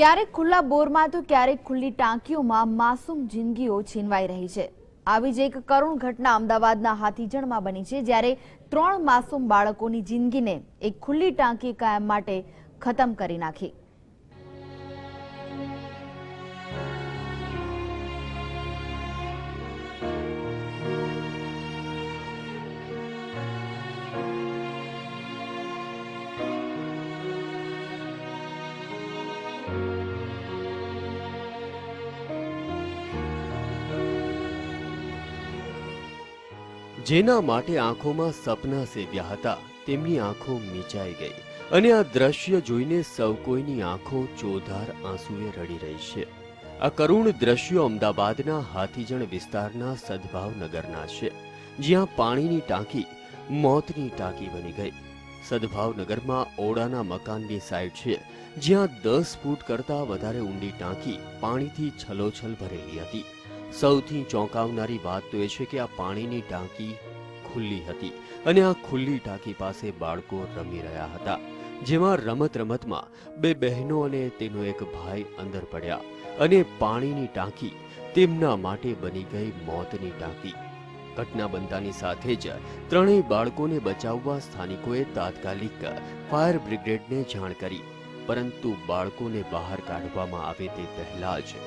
ક્યારેક ખુલ્લા બોરમાં તો ક્યારેક ખુલ્લી ટાંકીઓમાં માસૂમ જિંદગીઓ છીનવાઈ રહી છે. આવી જ એક કરુણ ઘટના અમદાવાદના હાથીજણમાં બની છે, જ્યારે ત્રણ માસૂમ બાળકોની જિંદગીને એક ખુલ્લી ટાંકી કાયમ માટે ખતમ કરી નાખી. જેના માટે આંખોમાં સપના સેવ્યા હતા, તેમની આંખો મીચાઈ ગઈ અને આ દ્રશ્ય જોઈને સૌ કોઈની આંખો ચોધાર આંસુએ રડી રહી છે. આ કરુણ દ્રશ્યો અમદાવાદના હાથીજણ વિસ્તારના સદભાવનગરના છે, જ્યાં પાણીની ટાંકી મોતની ટાંકી બની ગઈ. સદભાવનગરમાં ઓડાના મકાનની સાઈડ છે, જ્યાં દસ ફૂટ કરતાં વધારે ઊંડી ટાંકી પાણીથી છલોછલ ભરેલી હતી. સૌથી ચોંકાવનારી વાત તો એ છે કે આ પાણીની ટાંકી ખુલ્લી હતી અને આ ખુલ્લી ટાંકી પાસે બાળકો રમી રહ્યા હતા, જેમાં રમત રમતમાં બે બહેનો અને તેનો એક ભાઈ અંદર પડ્યા અને પાણીની ટાંકી તેમના માટે બની ગઈ મોતની ટાંકી. ઘટના બનતાની સાથે જ ત્રણેય બાળકોને બચાવવા સ્થાનિકોએ તાત્કાલિક ફાયર બ્રિગેડને જાણ કરી, પરંતુ બાળકોને બહાર કાઢવામાં આવે તે પહેલા જ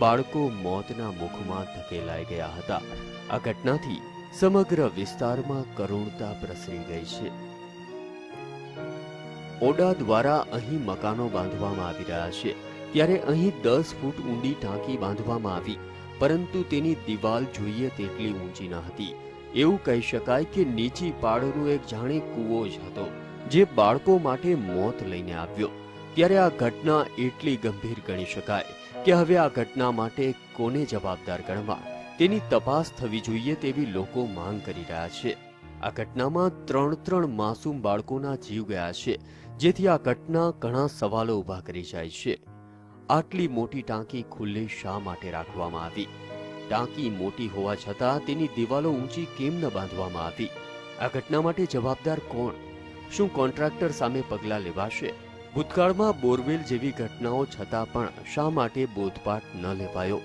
બાળકો મોતના મુખમાં ધકેલાઈ ગયા હતા. આ ઘટનાથી સમગ્ર વિસ્તારમાં કરુણતા પ્રસરી ગઈ છે. ઓડા દ્વારા અહીં મકાનો બાંધવામાં આવી રહ્યા છે. ત્યારે અહીં દસ ફૂટ ઊંડી ટાંકી બાંધવામાં આવી, પરંતુ તેની દિવાલ જોઈએ તેટલી ઊંચી ન હતી. એવું કહી શકાય કે નીચી પાડોનો એક જાણે કૂવો જ હતો, જે બાળકો માટે મોત લઈને આવ્યો. ત્યારે આ ઘટના એટલી ગંભીર ગણી શકાય કે હવે આ ઘટના માટે કોને જવાબદાર ગણવા? તેની તપાસ થવી જોઈએ તેવી લોકો માંગ કરી રહ્યા છે. આ ઘટનામાં ત્રણ ત્રણ માસૂમ બાળકોના જીવ ગયા છે. જેથી આ ઘટના ઘણા સવાલો ઊભા કરી જાય છે. આટલી મોટી ટાંકી ખુલ્લી શા માટે રાખવામાં આવી? ટાંકી મોટી હોવા છતાં તેની દિવાલો ઊંચી કેમ ન બાંધવામાં આવી? આ ઘટના માટે જવાબદાર કોણ? શું કોન્ટ્રાક્ટર સામે પગલાં લેવાશે? ભૂતકાળમાં બોરવેલ જેવી ઘટનાઓ છતાં પણ શા માટે બોધપાઠ ન લેવાયો?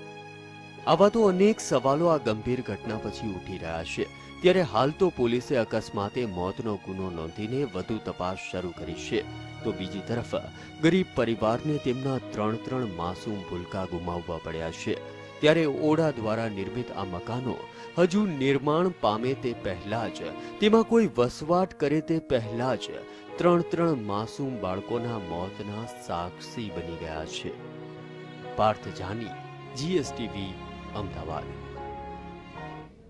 આવા તો અનેક સવાલો આ ગંભીર ઘટના પછી ઉઠી રહ્યા છે. ત્યારે હાલ તો પોલીસે અકસ્માતે મોતનો ગુનો નોંધીને વધુ તપાસ શરૂ કરી છે. તો બીજી તરફ, ગરીબ પરિવારને તેમના ત્રણ ત્રણ માસૂમ ભૂલકા ગુમાવવા પડ્યા છે. ત્યારે ઓડા દ્વારા નિર્મિત આ મકાનો હજુ નિર્માણ પામે તે પહેલા જ, તેમાં કોઈ વસવાટ કરે તે પહેલા જ ત્રણ ત્રણ માસૂમ બાળકોના મોતના સાક્ષી બની ગયા છે. પાર્થ જાની જીએસટીવી અમદાવાદ.